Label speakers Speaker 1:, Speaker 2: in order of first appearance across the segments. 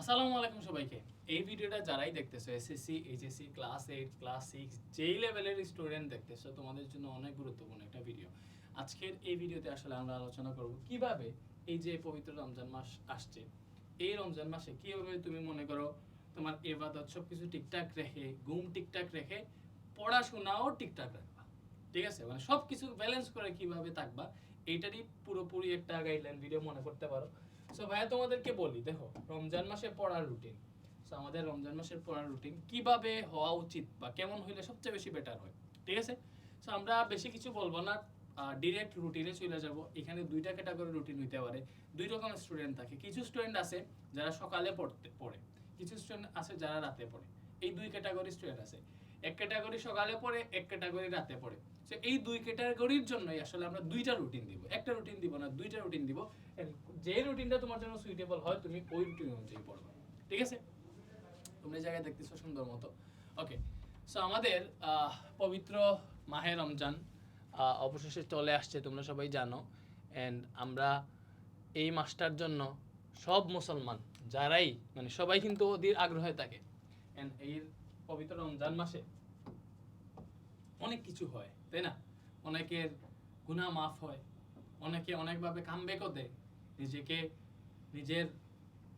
Speaker 1: আসসালামু আলাইকুম সবাইকে। এই ভিডিওটা যারাই দেখতেছো SSC HSC class eight class six যেই লেভেলের স্টুডেন্ট দেখতেছো, তোমাদের জন্য অনেক গুরুত্বপূর্ণ একটা ভিডিও আজকের এই ভিডিওতে আসলে আমরা আলোচনা করব কীভাবে এই যে পবিত্র রমজান মাস আসছে, এই রমজান মাসে কীভাবে তুমি মনে করো তোমার এবাদত সব কিছু ঠিকঠাক রেখে, ঘুম ঠিকঠাক রেখে, পড়াশোনাও ঠিকঠাক রাখবা। ঠিক আছে? মানে সব কিছু ব্যালেন্স করে কীভাবে থাকবা এইটারই পুরোপুরি একটা গাইডলাইন ভিডিও মনে করতে পারো। সো ভাইয়া, তোমাদেরকে বলি, দেখো, রমজান মাসে পড়ার রুটিন সো আমাদের রমজান মাসের পড়ার রুটিন কীভাবে হওয়া উচিত বা কেমন হইলে সবচেয়ে বেশি বেটার হয়, ঠিক আছে? সো আমরা বেশি কিছু বলব না ডিরেক্ট রুটিনে চলে যাব। এখানে দুইটা ক্যাটাগরি রুটিন হইতে পারে। দুই রকমের স্টুডেন্ট থাকে। কিছু স্টুডেন্ট আছে যারা সকালে পড়তে, পড়ে। কিছু স্টুডেন্ট আছে যারা রাতে পড়ে। এই দুই ক্যাটাগরি স্টুডেন্ট আছে। এক ক্যাটাগরি সকালে পড়ে, এক ক্যাটাগরি রাতে পড়ে। সো এই দুই ক্যাটাগরির জন্যই আসলে আমরা দুইটা রুটিন দিব। একটা রুটিন দিব না, দুইটা রুটিন দিব। যে রুটিনটা তোমার জন্য সুইটেবল হয়, তুমি ওই রুটিন অনুযায়ী পড়বে ঠিক আছে? তোমরা জায়গায় দেখতেছো সুন্দর মতো। ওকে সো আমাদের পবিত্র মাহে রমজান অবশেষে চলে আসছে, তোমরা সবাই জানো। অ্যান্ড আমরা এই মাসটার জন্য সব মুসলমান, যারাই মানে সবাই কিন্তু অধীর আগ্রহে থাকে। অ্যান্ড এই পবিত্র রমজান মাসে অনেক কিছু হয়, তাই না? অনেকের গুনাহ মাফ হয়, অনেকে অনেকভাবে কামব্যাকও দেয়। নিজেকে, নিজের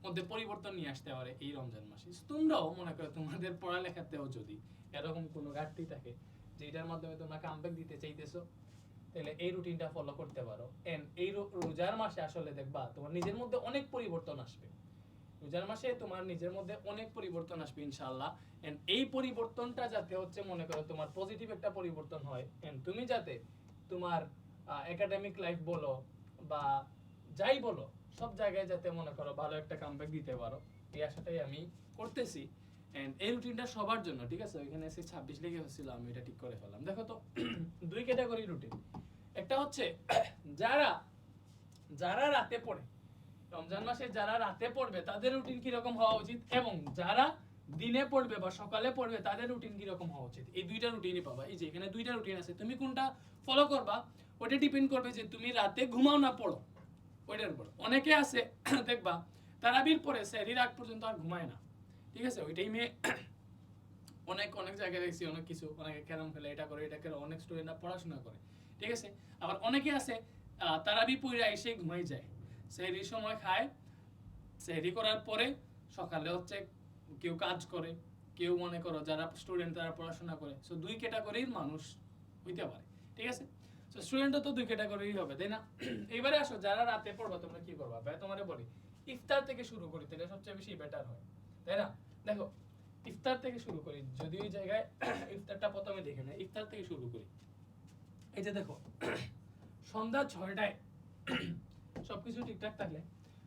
Speaker 1: মধ্যে পরিবর্তন নিয়ে আসতে পারে এই রমজান মাসে। তোমরাও মনে করো তোমাদের পড়ালেখাতেও যদি এরকম কোনো ঘাটতি থাকে, যেটার মাধ্যমে তোমরা কামব্যাক দিতে চাইতেছো, তাহলে এই রুটিনটা ফলো করতে পারো। এন্ড এই রোজার মাসে আসলে দেখবা, তোমার নিজের মধ্যে অনেক পরিবর্তন আসবে। রোজার মাসে তোমার নিজের মধ্যে অনেক পরিবর্তন আসবে ইনশাল্লাহ এন্ড এই পরিবর্তনটা যাতে হচ্ছে, মনে করো তোমার পজিটিভ একটা পরিবর্তন হয়। এন্ড তুমি যাতে তোমার একাডেমিক লাইফ বলো বা যাই বলো, সব জায়গায় যাতে মনে করো ভালো একটা কামব্যাক দিতে পারো, এই আশাটাই আমি করতেছি। এই রুটিনটা সবার জন্য, ঠিক আছে? ওইখানে এসে ছাব্বিশ লেগে হচ্ছিল আমি এটা ঠিক করে ফেললাম। দেখো তো, দুই ক্যাটাগরি রুটিন একটা হচ্ছে, যারা যারা রাতে পড়ে, রমজান মাসে যারা রাতে পড়বে, তাদের রুটিন কীরকম হওয়া উচিত? এবং যারা দিনে পড়বে বা সকালে পড়বে, তাদের রুটিন কীরকম হওয়া উচিত? এই দুইটা রুটিনই পাবা। এই যে, এখানে দুইটা রুটিন আছে। তুমি কোনটা ফলো করবা ওটা ডিপেন্ড করবে যে তুমি রাতে ঘুমাও না, পড়ো। ওইটার উপর। অনেকে আছে, দেখবা, তারাবির পরে স্যারির আগ পর্যন্ত আর ঘুমায় না। ঠিক আছে? ওইটাই মেয়ে। অনেক অনেক জায়গায় দেখছি, অনেক কিছু, অনেকে ক্যারাম খেলে, এটা করে এটা করে, অনেক স্টুডেন্টরা পড়াশোনা করে। ঠিক আছে? আবার অনেকে আছে তারাবি পইরা এসে ঘুমাই যায়। সেহরির সময় খায় সেহরি করার পরে সকালে হচ্ছে কেউ কাজ করে, কেউ মনে করো যারা স্টুডেন্ট তারা পড়াশোনা করে। সো দুই ক্যাটাগরির মানুষ হইতে পারে। ঠিক আছে? সো স্টুডেন্টও তো দুই ক্যাটাগরির হবে, তাই না? এবারে আসো, যারা রাতে পড়বা, তোমরা কি করবা? ভাই তোমারে বলি, ইফতার থেকে শুরু করি, তাহলে সবচেয়ে বেশি বেটার হয়, তাই না? দেখো, ইফতার থেকে শুরু করি, যদি ওই জায়গায় ইফতারটা প্রথমে দেখে না ইফতার থেকে শুরু করি। এই যে দেখো, সন্ধ্যা ছয়টায় সবকিছু ঠিকঠাক থাকলে,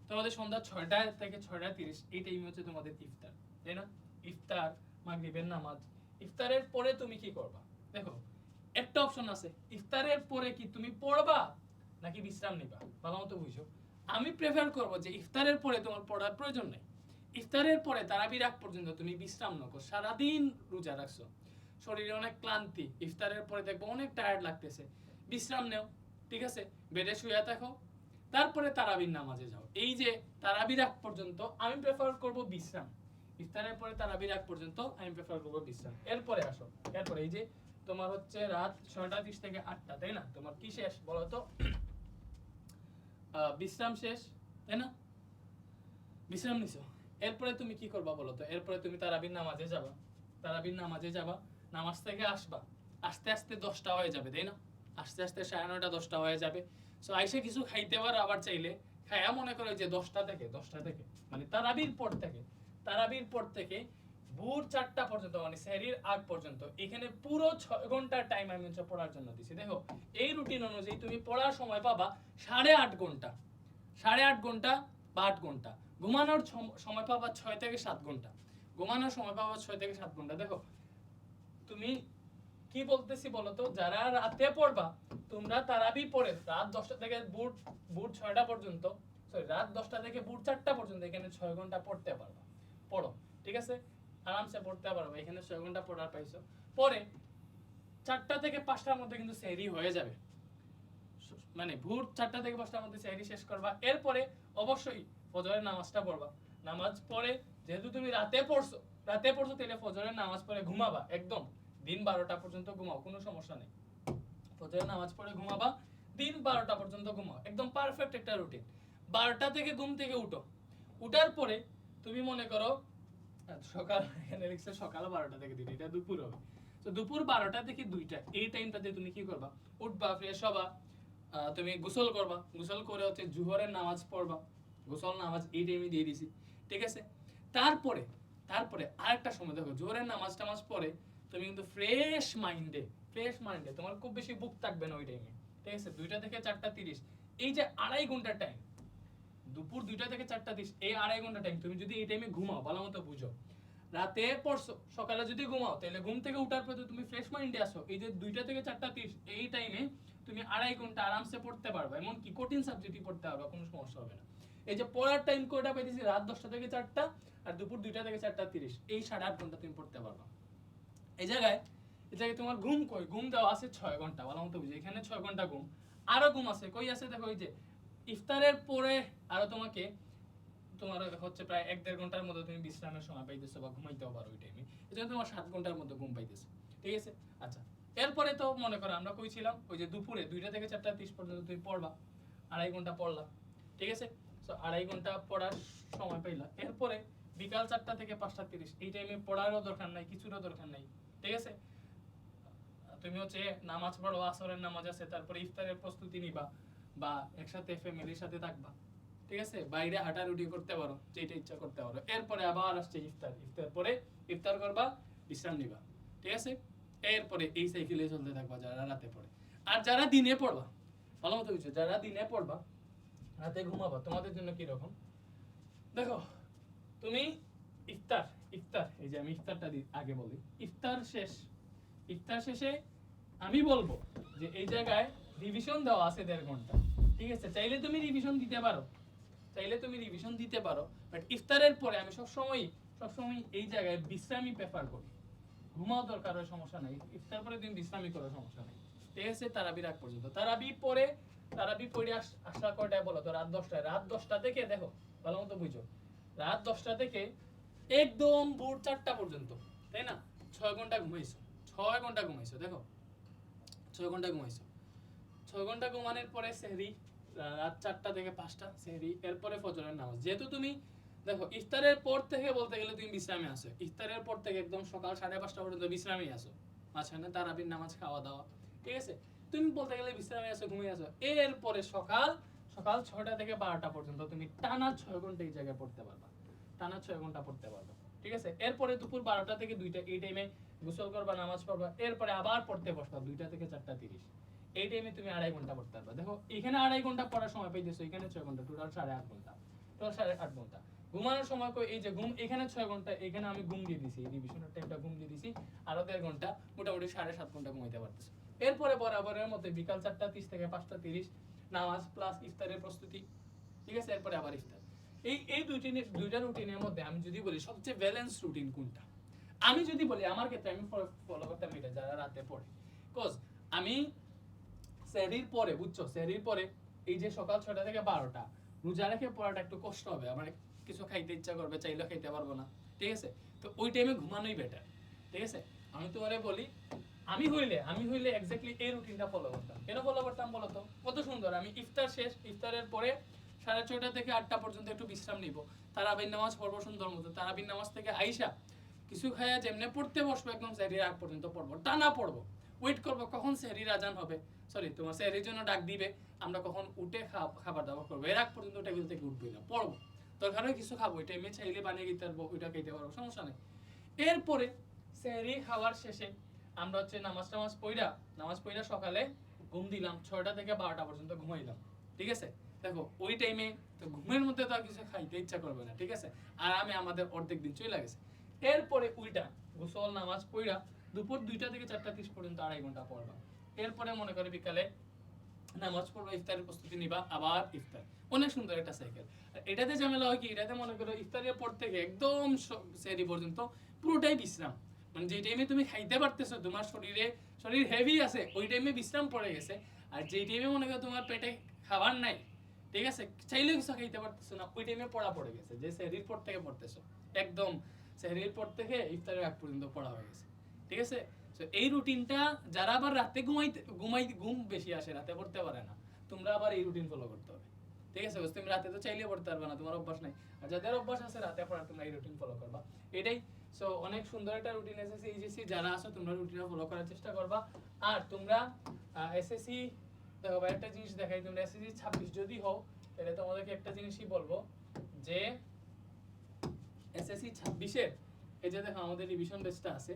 Speaker 1: তোমাদের সন্ধ্যা ছয়টা থেকে ছয়টা তিরিশ, এই টাইম হচ্ছে তোমাদের ইফতার, তাই না? ইফতার, মাগরিবের নামাজ, ইফতারের পরে তুমি কি করবা? দেখো একটা অপশন আছে। ইফতারের পরে কি তুমি পড়বা নাকি বিশ্রাম নিবা? ভালো মতো বুঝো। আমি প্রেফার করব যে ইফতারের পরে তোমার পড়ার প্রয়োজন নেই। ইফতারের পরে তারাবির আগ পর্যন্ত তুমি বিশ্রাম নাও। সারাদিন রোজা রাখছো। শরীরে অনেক ক্লান্তি। ইফতারের পরে দেখব অনেক টায়ার্ড লাগতেছে। বিশ্রাম নেও, ঠিক আছে? বেডে শুয়ে থাকো। তারপরে তারাবির নামাজে যাও। এই যে তারাবির আগ পর্যন্ত আমি প্রেফার করব বিশ্রাম। ইফতারের পরে তারাবির আগ পর্যন্ত আমি প্রেফার করব বিশ্রাম। এরপরে আসো। এরপরে এই যে তোমার হচ্ছে রাত ছয়টা তিরিশ থেকে আটটা, তাই না? তোমার কি শেষ বলো তো? বিশ্রাম শেষ, তাই না? বিশ্রাম নিছো? এরপরে তুমি কি করবা বলো তো? এরপরে তুমি তারাবির নামাজে যাবা। তারাবির নামাজে যাবা, নামাজ থেকে আসবা। আস্তে আস্তে দশটা হয়ে যাবে, তাই না? আস্তে আস্তে সাড়ে নয়টা, দশটা হয়ে যাবে। সো আইসে কিছু খাইতে পারো আবার চাইলে। খায়া মনে করো যে দশটা থেকে দশটা থেকে মানে তারাবির পর থেকে, তারাবির পর থেকে ভোর চারটা পর্যন্ত মানে স্যারির আগ পর্যন্ত। এখানে পুরো ছয় ঘণ্টার টাইম আমি হচ্ছে পড়ার জন্য দিছি। দেখো, এই রুটিন অনুযায়ী তুমি পড়ার সময় পাবা সাড়ে আট ঘণ্টা। সাড়ে আট ঘণ্টা বা আট ঘণ্টা। ঘুমানোর সময় পাবা ছয় থেকে সাত ঘণ্টা। ঘুমানোর সময় পাবা ছয় থেকে সাত ঘণ্টা। দেখো, তুমি কি বলতেছি বলতো, যারা রাতে পড়বা, তোমরা তারাবি পড়ে রাত দশটা থেকে বুট বুট ছয়টা পর্যন্ত সরি রাত দশটা থেকে বুট চারটা পর্যন্ত এখানে ছয় ঘণ্টা পড়তে পারবা। পড়ো, ঠিক আছে? আরামসে পড়তে পারবে। এখানে ছয় ঘণ্টা পড়ার পাইছো। পরে চারটা থেকে পাঁচটার মধ্যে কিন্তু সেরি হয়ে যাবে। মানে ভোর চারটা থেকে পাঁচটার মধ্যে সেহরি শেষ করবা। এরপরে অবশ্যই ফজরের নামাজটা পড়বা। নামাজ পড়ে যেহেতু তুমি রাতে পড়ছো রাতে পড়ছো তাহলে ফজরের নামাজ পড়ে ঘুমাবা, একদম। দিন বারোটা পর্যন্ত ঘুমাও, কোনো সমস্যা নেই। ফজরের নামাজ পড়ে ঘুমাবা, দিন বারোটা পর্যন্ত ঘুমাও। একদম পারফেক্ট একটা রুটিন বারোটা থেকে ঘুম থেকে উঠো। উঠার পরে তুমি মনে করো সকাল এখানে লিখছে সকাল বারোটা থেকে দুইটা এটা দুপুর হবে। তো দুপুর বারোটা থেকে দুইটা, এই টাইমটাতে তুমি কি করবা? উঠবা ফ্রেশ হবা তুমি গোসল করবা। গোসল করে হচ্ছে জুহরের নামাজ পড়বা। গোসল, নামাজ এই টাইমে দিয়ে দিছি, ঠিক আছে? তারপরে তারপরে আরেকটা সময়, দেখো, জোহরের নামাজ টামাজ পরে তুমি কিন্তু ফ্রেশ মাইন্ডে ফ্রেশ মাইন্ডে তোমার খুব বেশি বুক থাকবে না ওই টাইমে ঠিক আছে? দুইটা থেকে চারটা তিরিশ, এই যে আড়াই ঘণ্টার টাইম দুপুর দুইটা থেকে চারটা তিরিশ এই আড়াই ঘণ্টা টাইম তুমি যদি এই টাইমে ঘুমাও ভালো মতো বুঝো। রাতে পড়ছো, সকালে যদি ঘুমাও, তাহলে ঘুম থেকে উঠার পর তুমি ফ্রেশ মাইন্ডে আসো। এই যে দুইটা থেকে চারটা তিরিশ এই টাইমে তুমি আড়াই ঘণ্টা আরামসে পড়তে পারবে। এমন কি কঠিন সাবজেক্টই পড়তে পারবে, কোনো সমস্যা হবে না। এই যে পড়ার টাইম কোটা পাইতেছি? রাত দশটা থেকে চারটা আর দুপুর দুইটা থেকে চারটা তিরিশ। এই সাড়ে আট ঘণ্টা তুমি পড়তে পারবা। এই জায়গায় এই জায়গায় তোমার ঘুম কই ঘুম দেওয়া আছে ছয় ঘণ্টা ভালো মতো বুঝি। এখানে ছয় ঘণ্টা ঘুম। আরও ঘুম আছে। কই আছে? দেখো ওই যে ইফতারের পরে আরও তোমাকে, তোমার হচ্ছে প্রায় এক দেড় ঘণ্টার মধ্যে তুমি বিশ্রামের সময় পাইতেছো বা ঘুমাইতেও পারো ওই টাইমে এই তোমার সাত ঘণ্টার মধ্যে ঘুম পাইতেছো। ঠিক আছে? আচ্ছা এরপরে তো মনে করো আমরা কইছিলাম ওই যে দুপুরে দুইটা থেকে চারটা তিরিশ পর্যন্ত তুমি পড়বা, আড়াই ঘণ্টা পড়লা। ঠিক আছে? তো আড়াই ঘণ্টা পড়ার সময় পাইলা। এরপরে বিকাল চারটা থেকে পাঁচটা তিরিশ, এই টাইমে পড়ারও দরকার নাই, কিছুরও দরকার নাই। ঠিক আছে? তুমি হচ্ছে নামাজ পড়ো, আসরের নামাজ আছে, তারপরে ইফতারের প্রস্তুতি নিবা। বা একসাথে ফ্যামিলির সাথে থাকবা। ঠিক আছে? বাইরে হাঁটারুটি করতে পারো যেটা ইচ্ছা করতে পারো। এরপরে আবার আসছে ইফতার। ইফতার পরে ইফতার করবা, বিশ্রাম নিবা। ঠিক আছে? এরপরে এই সাইকেলে চলতে থাকবা যারা রাতে পড়ে। আর যারা দিনে পড়বা, ভালো মতো বুঝছ যারা দিনে পড়বা, রাতে ঘুমাবা, তোমাদের জন্য কি রকম? দেখো, তুমি ইফতার ইফতার, এই যে আমি ইফতারটা আগে বলি। ইফতার শেষ। ইফতার শেষে আমি বলব যে এই জায়গায় রিভিশন দেওয়া আছে দেড় ঘণ্টা। ঠিক আছে? চাইলে তুমি রিভিশন দিতে পারো। চাইলে তুমি রিভিশন দিতে পারো। বাট ইফতারের পরে আমি সবসময় সবসময় এই জায়গায় বিশ্রামই প্রেফার করি। ঘুমাও দরকার হয়, সমস্যা নাই। ইফতার পরে তুমি বিশ্রামই করো, সমস্যা নাই। ঠিক আছে? তারাবির আগ পর্যন্ত। তারাবি পরে তারাবি পরে আস- কয়টায় বলো তো? রাত দশটায়। রাত দশটা থেকে, দেখো, ভালো মতো বুঝো। রাত দশটা থেকে একদম ভোর চারটা পর্যন্ত, তাই না? ছয় ঘণ্টা ঘুমাইছো। ছয় ঘণ্টা ঘুমাইছো, দেখো। ছয় ঘণ্টা ঘুমাইছো। ছয় ঘণ্টা ঘুমানোর পরে সেহরি রাত চারটা থেকে পাঁচটা সেহরি, এরপরে ফজরের নামাজ। যেহেতু তুমি, দেখো, ইফতারের পর থেকে বলতে গেলে তুমি বিশ্রামে আসো ইফতারের পর থেকে একদম সকাল সাড়ে পাঁচটা পর্যন্ত আসো মাঝখানে তারাবির নামাজ খাওয়া দাওয়া ঠিক আছে? তুমি বলতে গেলে বিশ্রামে আসো ঘুমিয়ে আসো এরপরে সকাল সকাল ছয়টা থেকে বারোটা পর্যন্ত তুমি টানা ছয় ঘণ্টা এই জায়গায় পড়তে পারবা। টানা ছয় ঘণ্টা পড়তে পারবা, ঠিক আছে? এরপরে দুপুর বারোটা থেকে দুইটা, এই টাইমে গোসল করবা, নামাজ পড়বা, এরপরে আবার পড়তে বসবা, দুইটা থেকে চারটা তিরিশ। এই টাইমে তুমি আড়াই ঘণ্টা পড়তে পারবা। দেখো, এখানে আড়াই ঘণ্টা পড়ার সময় পাইতেছো এখানে ছয় ঘণ্টা টোটাল সাড়ে আট ঘণ্টা টোটাল সাড়ে আট ঘণ্টা। ঘুমানোর সময় কই এই যে ঘুম, এখানে ছয় ঘণ্টা, এখানে আমি ঘুম দিয়ে দিছি রিভিশনের টাইমটা ঘুম দিয়ে দিছি, আরও দেড় ঘণ্টা, মোটামুটি সাড়ে সাত ঘণ্টা ঘুমাইতে পারতেছো। এরপরে বরাবরের মধ্যে বিকাল চারটা, তিরিশ থেকে পাঁচটা, তিরিশ, নামাজ প্লাস ইফতারের প্রস্তুতি, ঠিক আছে? এরপরে আবার ইফতার। এই এই দুইটিনের দুইটা রুটিনের মধ্যে আমি যদি বলি, সবচেয়ে ব্যালেন্স রুটিন কোনটা? আমি যদি বলি, আমার ক্ষেত্রে আমি ফলো করতাম এটা, যারা রাতে পড়ে। কজ আমি সেহরির পরে, বুঝছ? সেহরির পরে, এই যে সকাল ছয়টা থেকে বারোটা, রোজা রেখে পড়াটা একটু কষ্ট হবে। আমার কিছু খাইতে ইচ্ছা করবে, চাইলেও খাইতে পারব না। ঠিক আছে? তো ওই টাইমে ঘুমানোই বেটার ঠিক আছে? আমি তোমারে বলি, আমি হইলে আমি হইলে এক্স্যাক্টলি এই রুটিনটা ফলো করতাম। কেন ফলো করতাম বলো তো কত সুন্দর। আমি ইফতার শেষ, ইফতারের পরে সাড়ে ছয়টা থেকে আটটা পর্যন্ত একটু বিশ্রাম নিব। তারাবির নামাজ পড়ব সুন্দর মতো। তারাবির নামাজ থেকে আইসা কিছু খাইয়া যেমনে পড়তে বসবো, একদম সেহরির আগ পর্যন্ত পড়ব। টানা পড়ব। ওয়েট করব, কখন সেহরির আজান হবে? সরি তোমার সেহরির জন্য ডাক দিবে, আমরা কখন উঠে খাবার দাবার করব। এর আগ পর্যন্ত টেবিল থেকে উঠবোই না, পড়ব। দরকার হয় কিছু খাব এমনি চাইলে বানিয়ে খেতে পারব, ওইটা খেতে পারব, সমস্যা নেই। এরপরে সেহরি খাওয়ার শেষে আমরা হচ্ছে নামাজ টামাজ পইরা, নামাজ পইরা সকালে ঘুম দিলাম, ছয়টা থেকে বারোটা পর্যন্ত ঘুমাইলাম, ঠিক আছে? দেখো, ওই টাইমে তো ঘুমের মধ্যে তো আর কিছু খাইতে ইচ্ছা করবে না, ঠিক আছে? আর আমি আমাদের অর্ধেক দিন চলে গেছে। এরপরে উইটা, গোসল, নামাজ পইরা দুপুর দুইটা থেকে চারটা তিরিশ পর্যন্ত আড়াই ঘণ্টা পড়বা। এরপরে মনে করে বিকালে নামাজ পড়বা, ইফতারের প্রস্তুতি নিবা, আবার ইফতার। অনেক সুন্দর একটা সাইকেল এটাতে ঝামেলা হয় কি? এটাতে মনে করো ইফতারের পর থেকে একদম সেরি পর্যন্ত পুরোটাই বিশ্রাম। মানে যে টাইমে তুমি খাইতে পারতেছো, তোমার শরীরে, শরীর হেভি আছে, ওই টাইমে বিশ্রাম পড়ে গেছে। আর যেই টাইমে মনে করো তোমার পেটে খাবার নাই, ঠিক আছে? চাইলেও কিছু খাইতে পারতেছো না, ওই টাইমে পড়া পড়ে গেছে, যে সেহরির পর থেকে পড়তেছো। একদম সেহরির পর থেকে ইফতারের আগ পর্যন্ত পড়া হয়ে গেছে। ঠিক আছে? তো এই রুটিনটা যারা আবার রাতে ঘুমাইতে, ঘুমাই, ঘুম বেশি আসে, রাতে পড়তে পারে না, তোমরা আবার এই রুটিন ফলো করতে হবে। ঠিক আছে? তুমি রাতে তো চাইলেও পড়তে পারবে না, তোমার অভ্যাস নাই। আর যাদের অভ্যাস আছে, রাতে পড়ার তোমরা এই রুটিন ফলো করবা। এটাই। সো অনেক সুন্দর একটা রুটিন এসএসসি এইচএসসি যারা আছো, তোমরা রুটিনটা ফলো করার চেষ্টা করবা। আর তোমরা এসএসসি দেখো ভাই, একটা জিনিস দেখাই, তোমরা এসএসসি ছাব্বিশ যদি হও, তাহলে তোমাদেরকে একটা জিনিসই বলব, যে এসএসসি ছাব্বিশের, এই যে দেখো, আমাদের রিভিশন বেসটা আছে।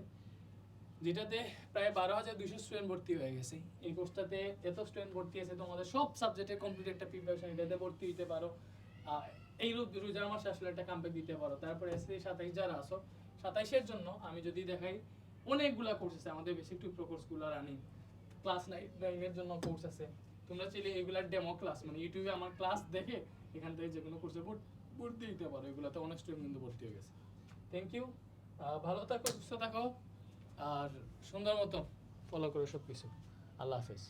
Speaker 1: যেটাতে প্রায় বারো হাজার দুইশো স্টুডেন্ট ভর্তি হয়ে গেছে। এই কোর্সটাতে এত স্টুডেন্ট ভর্তি আছে, তোমাদের সব সাবজেক্টে কমপ্লিট একটা প্রিপারেশন এটাতে ভর্তি হতে পারো। এই রোজ রোজার মাসে আসলে একটা কাম্পে দিতে পারো। তারপরে এসএসসি সাতাইশ, যারা আসো সাতাইশের জন্য আমি যদি দেখাই, অনেকগুলা কোর্স আছে, আমাদের বেসিক টু প্রো কোর্সগুলো রানিং ক্লাস নাইনের জন্য কোর্স আছে। তোমরা চাইলে এগুলার ডেমো ক্লাস মানে ইউটিউবে আমার ক্লাস দেখে এখান থেকে যে কোনো কোর্সে ভর্তি দিতে পারো। এগুলোতে অনেক স্টুডেন্ট কিন্তু ভর্তি হয়ে গেছে। থ্যাংক ইউ ভালো থাকো, সুস্থ থাকো। আর সুন্দর মতো ফলো করে সব কিছু আল্লাহ হাফেজ।